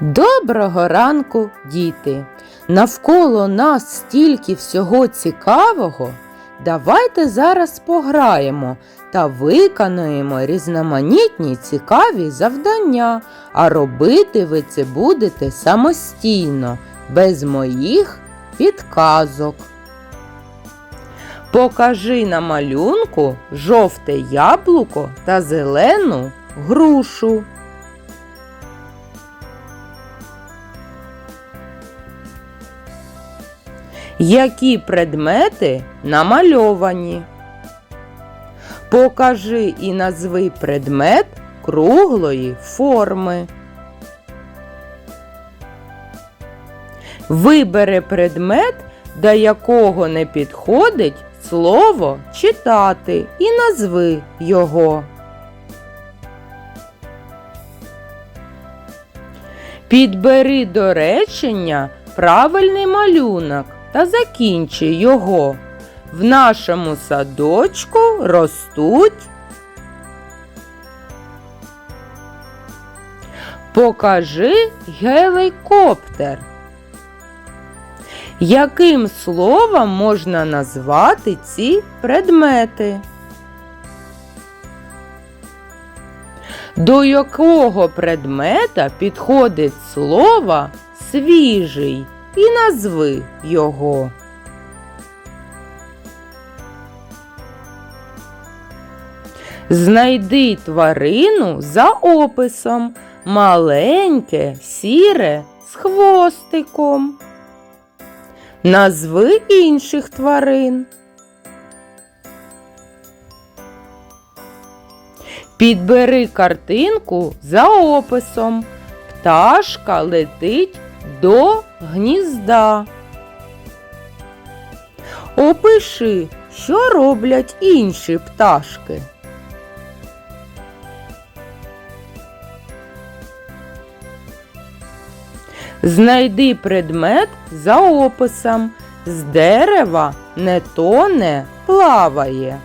Доброго ранку, діти! Навколо нас стільки всього цікавого. Давайте зараз пограємо та виконаємо різноманітні цікаві завдання, а робити ви це будете самостійно, без моїх підказок. Покажи на малюнку жовте яблуко та зелену грушу. Які предмети намальовані? Покажи і назви предмет круглої форми. Вибери предмет, до якого не підходить слово читати, і назви його. Підбери до речення правильний малюнок та закінчи його. В нашому садочку ростуть. Покажи гелікоптер. Яким словом можна назвати ці предмети? До якого предмета підходить слово свіжий і назви його? Знайди тварину за описом маленьке, сіре з хвостиком. Назви інших тварин. Підбери картинку за описом. Пташка летить до гнізда. Опиши, що роблять інші пташки. Знайди предмет за описом. З дерева не тоне, плаває.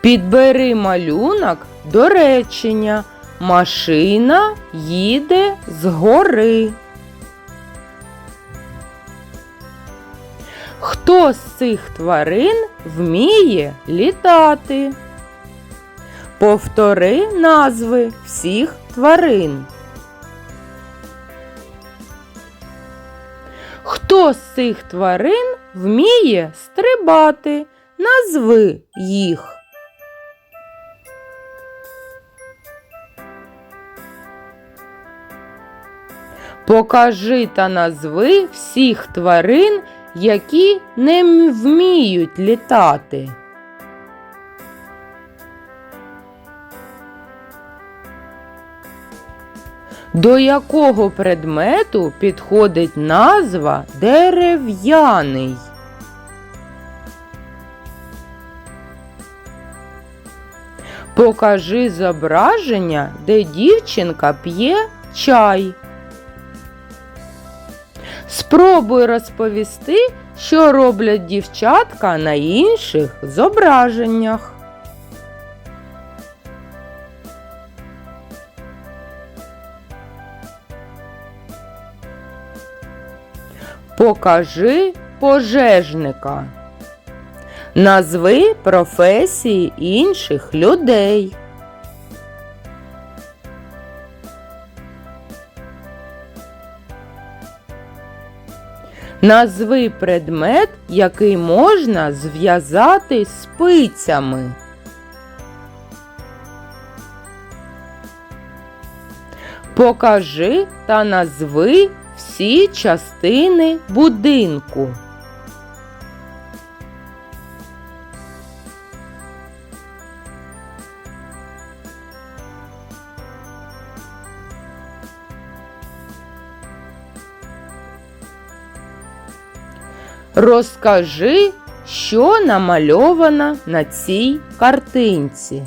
Підбери малюнок до речення. Машина їде з гори. Хто з цих тварин вміє літати? Повтори назви всіх тварин. Хто з цих тварин вміє стрибати? Назви їх. Покажи та назви всіх тварин, які не вміють літати. До якого предмету підходить назва дерев'яний? Покажи зображення, де дівчинка п'є чай. Спробуй розповісти, що роблять дівчатка на інших зображеннях. Покажи пожежника. Назви професії інших людей. Назви предмет, який можна зв'язати спицями. Покажи та назви всі частини будинку. Розкажи, що намальовано на цій картинці.